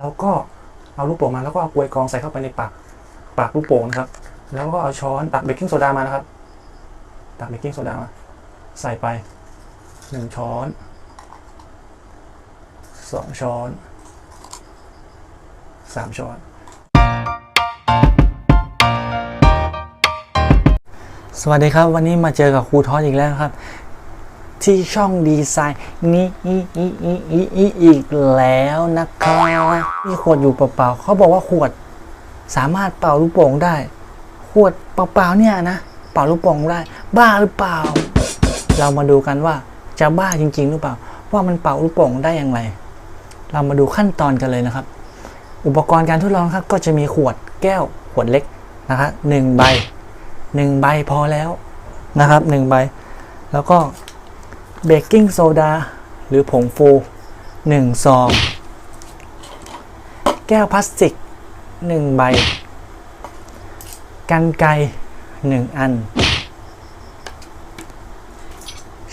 แล้วก็เอาลูกโป่งมาแล้วก็เอากลวยกรองใส่เข้าไปในปากปากลูกโป่งนะครับ แล้วก็เอาช้อนตักเบกกิ้งโซดามานะครับ ตักเบกกิ้งโซดามาใส่ไปหนึ่งช้อนสองช้อนสามช้อน สวัสดีครับ วันนี้มาเจอกับครูทอสอีกแล้วครับ ที่ช่องดีไซน์นี้อีอีอีอีอีอีกแล้วนะครับมีขวดอยู่เปล่าๆเขาบอกว่าขวดสามารถเป่าลูกโป่งได้ ขวดเปล่าๆเนี่ยนะ เป่าลูกโป่งได้ บ้าหรือเปล่า เรามาดูกันว่าจะบ้าจริง ๆ หรือเปล่า ว่ามันเป่าลูกโป่งได้อย่างไร เรามาดูขั้นตอนกันเลยนะครับ อุปกรณ์การทดลองครับ ก็จะมีขวดแก้วขวดเล็กนะครับหนึ่งใบหนึ่งใบพอแล้วนะครับหนึ่งใบ แล้วก็ เบกกิ้งโซดาหรือผงฟูหนึ่งซองแก้วพลาสติกหนึ่งใบ กันไกรหนึ่งอัน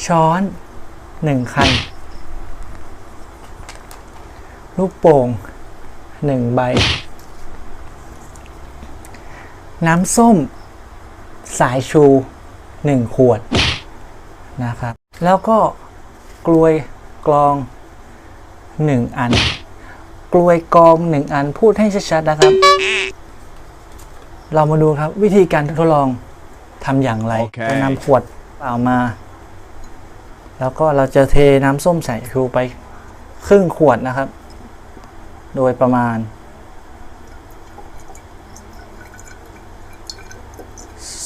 ช้อนหนึ่งคัน ลูกโป่งหนึ่งใบ น้ำส้ม สายชูหนึ่งขวดนะครับ แล้วก็กลวยกลองหนึ่งอัน กลวยกลองหนึ่งอันพูดให้ชัดๆนะครับ เรามาดูครับวิธีการทดลองทำอย่างไรโอเคจะนำขวดเปล่ามา แล้วก็เราจะเทน้ำส้มสายชูไปครึ่งขวดนะครับ โดยประมาณ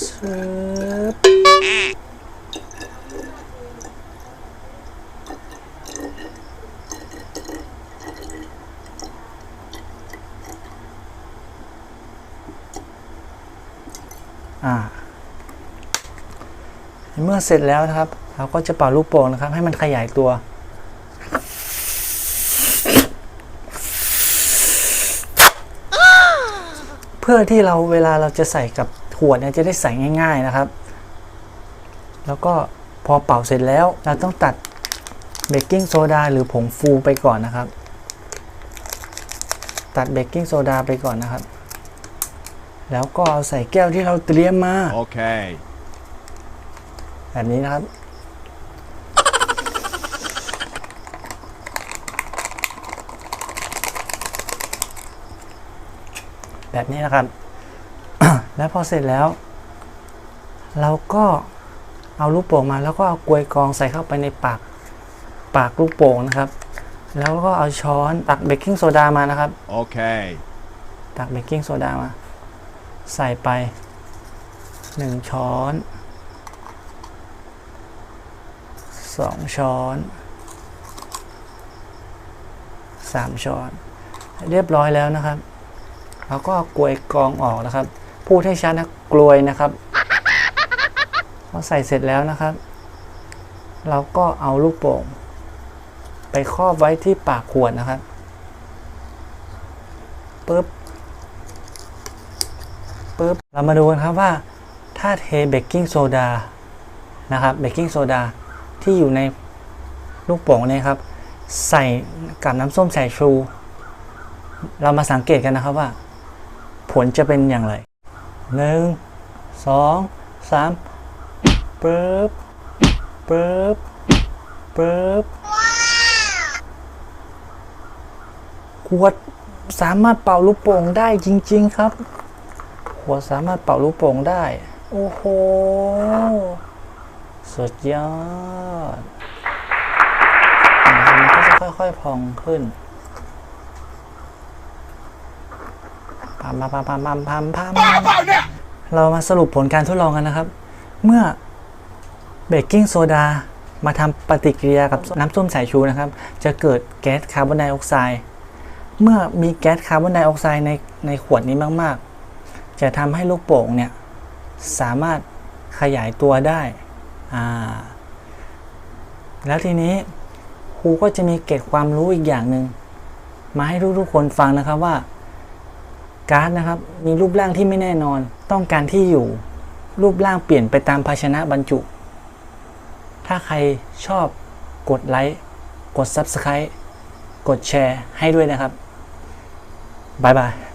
ซึบ เมื่อเสร็จแล้วนะครับ เราก็จะเป่าลูกโป่งนะครับ ให้มันขยายตัวเพื่อที่เราเวลาเราจะใส่กับขวดเนี่ยจะได้ใส่ง่าย ๆนะครับ แล้วก็พอเป่าเสร็จแล้ว เราต้องตัดเบกกิ้งโซดาหรือผงฟูไปก่อนนะครับ ตัดเบกกิ้งโซดาไปก่อนนะครับ แล้วก็เอาใส่แก้วที่เราเตรียมมา Okay. แบบนี้นะครับ แบบนี้นะครับ แล้วพอเสร็จแล้ว เราก็เอาลูกโป่งมาแล้วก็เอากลวยกรองใส่เข้าไปในปากปากลูกโป่งนะครับ แล้วก็เอาช้อนตักเบกกิ้งโซดามานะครับ Okay. ตักเบกกิ้งโซดามา ใส่ไปหนึ่งช้อนสองช้อนสามช้อน เรียบร้อยแล้วนะครับเราก็ากลวยกองออกนะครับ พูดให้ชัดนะกลวยนะครับพอใส่เสร็จแล้วนะครับ เราก็เอาลูกโป่ง ไปครอบไว้ที่ปากขวดนะครับปึ๊บปุ๊บ เรามาดูกันครับว่าถ้าเทเบกกิ้งโซดานะครับเบกกิ้งโซดาที่อยู่ในลูกโป่งเนี่ยครับ ใส่กับน้ำส้มสายชู เรามาสังเกตกันนะครับว่า ผลจะเป็นอย่างไรหนึ่งสองสามปึ๊บปึ๊บปึ๊บขวดสามารถเป่าลูกโป่งได้จริง ๆ ครับ หัวสามารถเป่าลูกโป่งได้ โอ้โห สุดยอดนะครับมันก็จะค่อยๆพองขึ้นพัมพัมพัมพัมพัมพัมพัมเรามาสรุปผลการทดลองกันนะครับ เมื่อเบกกิ้งโซดามาทำปฏิกิริยากับน้ำส้มสายชูนะครับ จะเกิดแก๊สคาร์บอนไดออกไซด์ เมื่อมีแก๊สคาร์บอนไดออกไซด์ในในขวดนี้มาก ๆ จะทำให้ลูกโป่งเนี่ยสามารถขยายตัวได้ แล้วทีนี้ครูก็จะมีเกร็ดความรู้อีกอย่างหนึ่งมาให้ทุกๆคนฟังนะครับว่าก๊าซนะครับมีรูปร่างที่ไม่แน่นอนต้องการที่อยู่รูปร่างเปลี่ยนไปตามภาชนะบรรจุ ถ้าใครชอบกดไลค์กด Subscribe กดแชร์ให้ด้วยนะครับ บ๊ายบาย